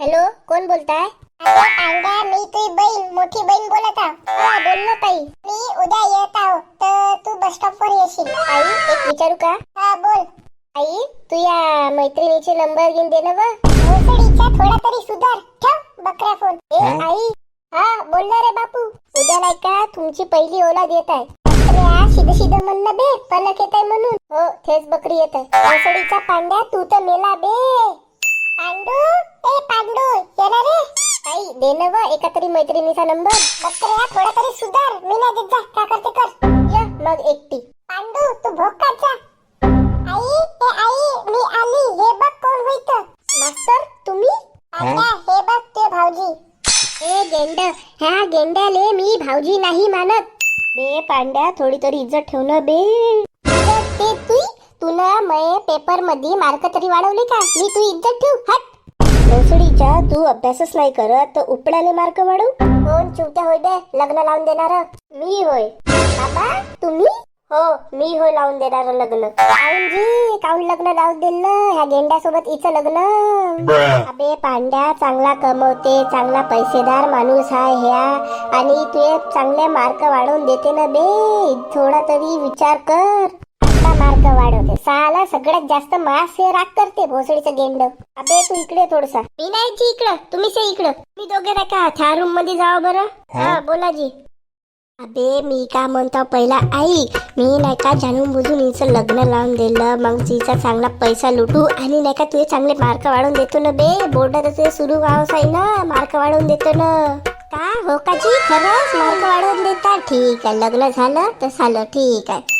Hello कोण बोलताय? पांड्या मी तुझी बहीण मोठी बहीण बोलत आहो. हा बोल ना ताई. मी उद्या येत आहो तर तू बस स्टॉप वर येशील. आई एक विचारू का? हा बोल. आई तू या मैत्रिणीचे नंबर घेऊन दे ना व भोसडीचा थोडा तरी सुधार. ठेव बकरा फोन ए आई. हा बोल ना रे बापू. उद्या नाही का तुमची पहिली ओलाद येत आहे. सीधं सीधं म्हणलं बे पलक येत आहे म्हणून. हो तेच बकरी येत आहे. पांड्या तू तर मेला बे पांडू ए पांडू येणार रे आई दे ना व एका तरी मैत्रिणीचा नंबर बकऱ्या थोडा तरी सुधार. मी नाही देत जा. का करते कर. या मग एकटी. पांडू तू भोकात जा. आई ए आई मी आली. हे बघ कोण होईत. मास्तर तुम्ही? पांड्या हे बघ ते भाऊजी. ए गेंड. ह्या गेंड्याले मी भाऊजी नाही मानत. बे पांड्या थोडी तरी इज्जत ठेव ना बे ते तू तुला मये पेपरमध्ये मार्क तरी वाढवले का? मी तू इज्जत ठेव. हट. भोसडीच्या तू अभ्यासच नाही करत तर उपडाले मार्क वाढव. कोण चिवट्या होय बे लग्न लावून देणार? मी होय. बाबा तुम्ही? हो मी होय लावून देणार लग्न. काऊन जी काऊन लग्न लावून दिलं? ह्या गेंड्यासोबत हिचं लग्न. अबे पांड्या चांगला कमवते चांगला पैसेदार माणूस आहे ह्या. आणि तू चांगले मार्क वाढवून देते ना बे थोडा तरी विचार कर. आता मार्क वाढवते साला सगळ्यात जास्त मास हे राग करते भोसडीचं गेंड. अबे तू इकडे थोडसा. मी नाही जी इकडं तुम्ही से इकडं. मी दोघे का त्या रूममध्ये जावं बरं? हा? बोला जी. अबे मी का म्हणतो पहिला आई मी नाही का जाणून बुजून हिचं लग्न लावून दिलं मग तिचा चांगला पैसा लुटू आणि नाही का तुझे चांगले मार्क वाढवून देतो ना बे बोर्डात तुझे सुरू व्हावंच आहे ना मार्क वाढवून देतो ना. का? हो का जी? खरंच मार्क वाढवून देता ठीक आहे लग्न झालं तर झालं ठीक आहे.